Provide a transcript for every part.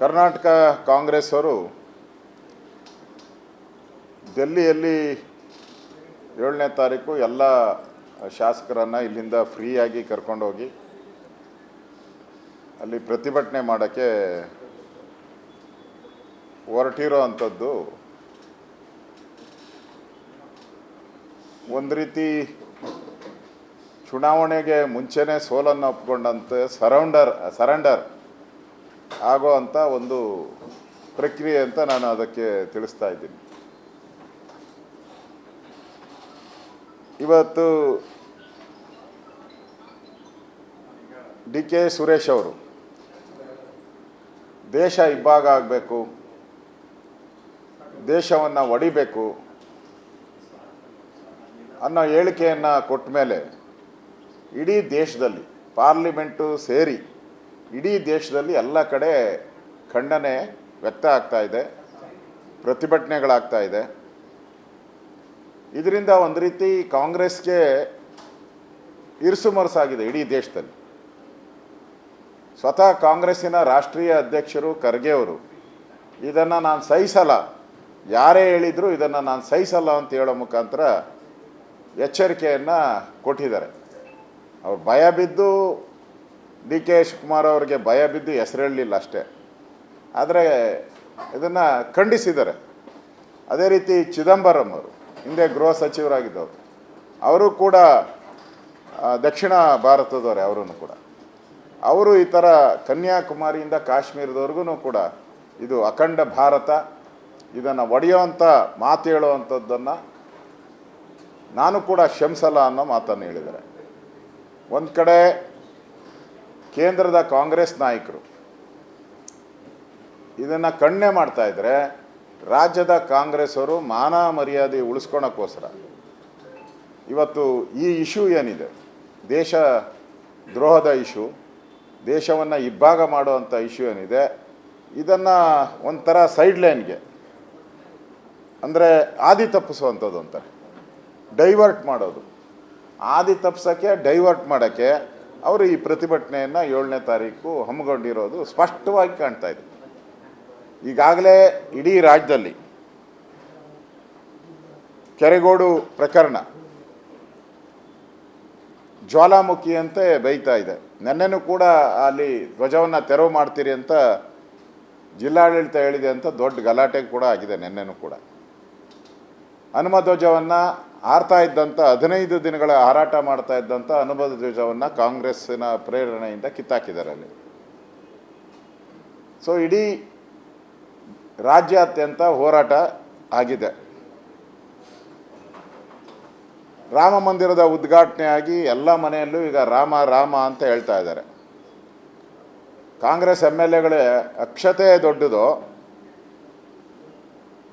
ಕರ್ನಾಟಕ ಕಾಂಗ್ರೆಸ್ ಅವರು ಡೆಲ್ಲಿಯಲ್ಲಿ ಏಳನೇ ತಾರೀಕು ಎಲ್ಲ ಶಾಸಕರನ್ನು ಇಲ್ಲಿಂದ ಫ್ರೀಯಾಗಿ ಕರ್ಕೊಂಡೋಗಿ ಅಲ್ಲಿ ಪ್ರತಿಭಟನೆ ಮಾಡೋಕ್ಕೆ ಹೊರಟಿರೋ ಅಂಥದ್ದು ಒಂದು ರೀತಿ ಚುನಾವಣೆಗೆ ಮುಂಚೆನೇ ಸೋಲನ್ನು ಒಪ್ಕೊಂಡಂತೆ ಸರೌಂಡರ್ ಸರೆಂಡರ್ ಆಗೋ ಅಂಥ ಒಂದು ಪ್ರಕ್ರಿಯೆ ಅಂತ ನಾನು ಅದಕ್ಕೆ ತಿಳಿಸ್ತಾ ಇದ್ದೀನಿ. ಇವತ್ತು ಡಿ ಕೆ ಸುರೇಶ್ ಅವರು ದೇಶ ಇಬ್ಬಾಗ ಆಗಬೇಕು, ದೇಶವನ್ನು ಒಡಿಬೇಕು ಅನ್ನೋ ಹೇಳಿಕೆಯನ್ನು ಕೊಟ್ಟ ಮೇಲೆ ಇಡೀ ದೇಶದಲ್ಲಿ ಪಾರ್ಲಿಮೆಂಟು ಸೇರಿ ಇಡೀ ದೇಶದಲ್ಲಿ ಎಲ್ಲ ಕಡೆ ಖಂಡನೆ ವ್ಯಕ್ತ ಆಗ್ತಾ ಇದೆ, ಪ್ರತಿಭಟನೆಗಳಾಗ್ತಾ ಇದೆ. ಇದರಿಂದ ಒಂದು ರೀತಿ ಕಾಂಗ್ರೆಸ್ಗೆ ಇರಿಸುಮರಸಾಗಿದೆ ಇಡೀ ದೇಶದಲ್ಲಿ. ಸ್ವತಃ ಕಾಂಗ್ರೆಸ್ಸಿನ ರಾಷ್ಟ್ರೀಯ ಅಧ್ಯಕ್ಷರು ಖರ್ಗೆ ಅವರು, ಇದನ್ನು ನಾನು ಸಹಿಸಲ್ಲ, ಯಾರೇ ಹೇಳಿದರೂ ಇದನ್ನು ನಾನು ಸಹಿಸಲ್ಲ ಅಂತ ಹೇಳೋ ಮುಖಾಂತರ ಎಚ್ಚರಿಕೆಯನ್ನು ಕೊಟ್ಟಿದ್ದಾರೆ. ಅವ್ರು ಭಯ ಬಿದ್ದು ಡಿ ಕೆ ಶಿವಕುಮಾರ್ ಅವರಿಗೆ ಭಯ ಬಿದ್ದು ಹೆಸರು ಹೇಳಲಿಲ್ಲ ಅಷ್ಟೇ. ಆದರೆ ಇದನ್ನು ಖಂಡಿಸಿದ್ದಾರೆ. ಅದೇ ರೀತಿ ಚಿದಂಬರಂ ಅವರು ಹಿಂದೆ ಗೃಹ ಸಚಿವರಾಗಿದ್ದವರು, ಅವರು ಕೂಡ ದಕ್ಷಿಣ ಭಾರತದವರೇ ಅವರೂ ಕೂಡ. ಅವರು ಈ ಥರ ಕನ್ಯಾಕುಮಾರಿಯಿಂದ ಕಾಶ್ಮೀರದವರೆಗೂ ಕೂಡ ಇದು ಅಖಂಡ ಭಾರತ, ಇದನ್ನು ಒಡೆಯುವಂಥ ಮಾತು ಹೇಳುವಂಥದ್ದನ್ನು ನಾನು ಕೂಡ ಕ್ಷಮಿಸಲ್ಲ ಅನ್ನೋ ಮಾತನ್ನು ಹೇಳಿದ್ದಾರೆ. ಒಂದು ಕಡೆ ಕೇಂದ್ರದ ಕಾಂಗ್ರೆಸ್ ನಾಯಕರು. ಇದನ್ನು ಕಣ್ಣೆ ಮಾಡ್ತಾ ಇದ್ರೆ ರಾಜ್ಯದ ಕಾಂಗ್ರೆಸ್ ಅವರು ಮಾನ ಮರ್ಯಾದೆ ಉಳಿಸ್ಕೊಳಕ್ಕೋಸ್ಕರ. ಇವತ್ತು ಈ ಇಶ್ಯೂ ಏನಿದೆ? ದೇಶ ದ್ರೋಹದ ಇಶ್ಯೂ, ದೇಶವನ್ನು ಇಬ್ಬಾಗ ಮಾಡುವಂಥ ಇಶ್ಯೂ ಏನಿದೆ? ಇದನ್ನು ಒಂಥರ ಸೈಡ್ ಲೈನ್ಗೆ ಅಂದರೆ ಆದಿ ತಪ್ಪಿಸುವಂಥದ್ದು ಅಂತಾರೆ. ಡೈವರ್ಟ್ ಮಾಡೋದು. ಆದಿ ತಪ್ಪಿಸೋಕ್ಕೆ ಡೈವರ್ಟ್ ಮಾಡೋಕ್ಕೆ ಅವರು ಈ ಪ್ರತಿಭಟನೆಯನ್ನು ಏಳನೇ ತಾರೀಕು ಹಮ್ಮಿಕೊಂಡಿರೋದು ಸ್ಪಷ್ಟವಾಗಿ ಕಾಣ್ತಾ ಇದೆ. ಈಗಾಗಲೇ ಇಡೀ ರಾಜ್ಯದಲ್ಲಿ ಕೆರೆಗೋಡು ಪ್ರಕರಣ ಜ್ವಾಲಾಮುಖಿಯಂತೆ ಬೈತಾ ಇದೆ. ನೆನ್ನೆನೂ ಕೂಡ ಅಲ್ಲಿ ಧ್ವಜವನ್ನು ತೆರವು ಮಾಡ್ತೀರಿ ಅಂತ ಜಿಲ್ಲಾಡಳಿತ ಹೇಳಿದೆ ಅಂತ ದೊಡ್ಡ ಗಲಾಟೆ ಕೂಡ ಆಗಿದೆ ನೆನ್ನೆನೂ ಕೂಡ. ಹನುಮ ಧ್ವಜವನ್ನು ಹಾರ್ತಾ ಇದ್ದಂಥ ಹದಿನೈದು ದಿನಗಳ ಹಾರಾಟ ಮಾಡ್ತಾ ಇದ್ದಂಥ ಅನುಭವ ಧ್ವಜವನ್ನು ಕಾಂಗ್ರೆಸ್ಸಿನ ಪ್ರೇರಣೆಯಿಂದ ಕಿತ್ತಾಕಿದ್ದಾರೆ ಅಲ್ಲಿ. ಸೊ ಇಡೀ ರಾಜ್ಯಾದ್ಯಂತ ಹೋರಾಟ ಆಗಿದೆ. ರಾಮ ಮಂದಿರದ ಉದ್ಘಾಟನೆಯಾಗಿ ಎಲ್ಲ ಮನೆಯಲ್ಲೂ ಈಗ ರಾಮ ರಾಮ ಅಂತ ಹೇಳ್ತಾ ಇದ್ದಾರೆ. ಕಾಂಗ್ರೆಸ್ ಎಂ ಎಲ್ ಎಗಳೇ, ಅಕ್ಷತೆ ದೊಡ್ಡದು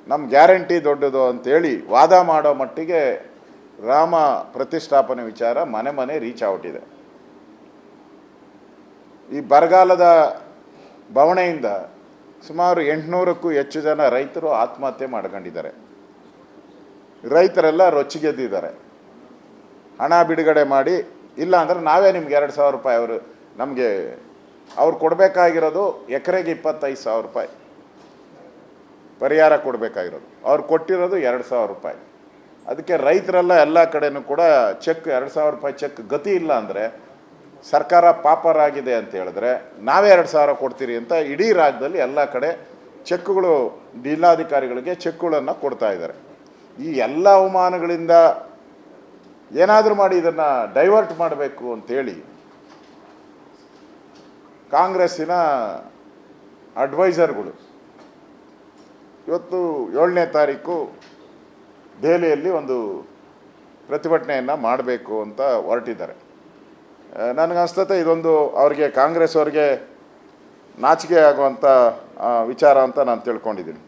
ನಮ್ಮ ಗ್ಯಾರಂಟಿ ದೊಡ್ಡದು ಅಂತೇಳಿ ವಾದ ಮಾಡೋ ಮಟ್ಟಿಗೆ ರಾಮ ಪ್ರತಿಷ್ಠಾಪನೆ ವಿಚಾರ ಮನೆ ಮನೆ ರೀಚ್ ಔಟಿದೆ ಈ ಬರಗಾಲದ ಬವಣೆಯಿಂದ ಸುಮಾರು ಎಂಟುನೂರಕ್ಕೂ ಹೆಚ್ಚು ಜನ ರೈತರು ಆತ್ಮಹತ್ಯೆ ಮಾಡ್ಕೊಂಡಿದ್ದಾರೆ. ರೈತರೆಲ್ಲ ರೊಚ್ಚಿಗೆದ್ದಿದ್ದಾರೆ ಹಣ ಬಿಡುಗಡೆ ಮಾಡಿ, ಇಲ್ಲ ಅಂದರೆ ನಾವೇ ನಿಮ್ಗೆ ಎರಡು ಸಾವಿರ ರೂಪಾಯಿ ಅವರು ನಮಗೆ ಅವ್ರು ಕೊಡಬೇಕಾಗಿರೋದು ಎಕರೆಗೆ ಇಪ್ಪತ್ತೈದು ಸಾವಿರ ರೂಪಾಯಿ. ಪರಿಹಾರ ಕೊಡಬೇಕಾಗಿರೋದು. ಅವ್ರು ಕೊಟ್ಟಿರೋದು ಎರಡು ಸಾವಿರ ರೂಪಾಯಿ. ಅದಕ್ಕೆ ರೈತರೆಲ್ಲ ಎಲ್ಲ ಕಡೆನೂ ಕೂಡ ಚೆಕ್, ಎರಡು ಸಾವಿರ ರೂಪಾಯಿ ಚೆಕ್ ಗತಿ ಇಲ್ಲ ಅಂದರೆ ಸರ್ಕಾರ ಪಾಪರಾಗಿದೆ ಅಂತ ಹೇಳಿದ್ರೆ ನಾವೇ ಎರಡು ಸಾವಿರ ಕೊಡ್ತೀರಿ ಅಂತ ಇಡೀ ರಾಜ್ಯದಲ್ಲಿ ಎಲ್ಲ ಕಡೆ ಚೆಕ್ಗಳು ಜಿಲ್ಲಾಧಿಕಾರಿಗಳಿಗೆ ಚೆಕ್ಗಳನ್ನು ಕೊಡ್ತಾ ಇದ್ದಾರೆ. ಈ ಎಲ್ಲ ಅವಮಾನಗಳಿಂದ ಏನಾದರೂ ಮಾಡಿ ಇದನ್ನು ಡೈವರ್ಟ್ ಮಾಡಬೇಕು ಅಂತೇಳಿ ಕಾಂಗ್ರೆಸ್ಸಿನ ಅಡ್ವೈಸರ್ಗಳು ಇವತ್ತು ಏಳನೇ ತಾರೀಕು ದೆಹಲಿಯಲ್ಲಿ ಒಂದು ಪ್ರತಿಭಟನೆಯನ್ನು ಮಾಡಬೇಕು ಅಂತ ಹೊರಟಿದ್ದಾರೆ. ನನಗನ್ಸ್ತತೆ ಇದೊಂದು ಅವರಿಗೆ ಕಾಂಗ್ರೆಸ್ ಅವ್ರಿಗೆ ನಾಚಿಕೆ ಆಗುವಂಥ ವಿಚಾರ ಅಂತ ನಾನು ತಿಳ್ಕೊಂಡಿದ್ದೀನಿ.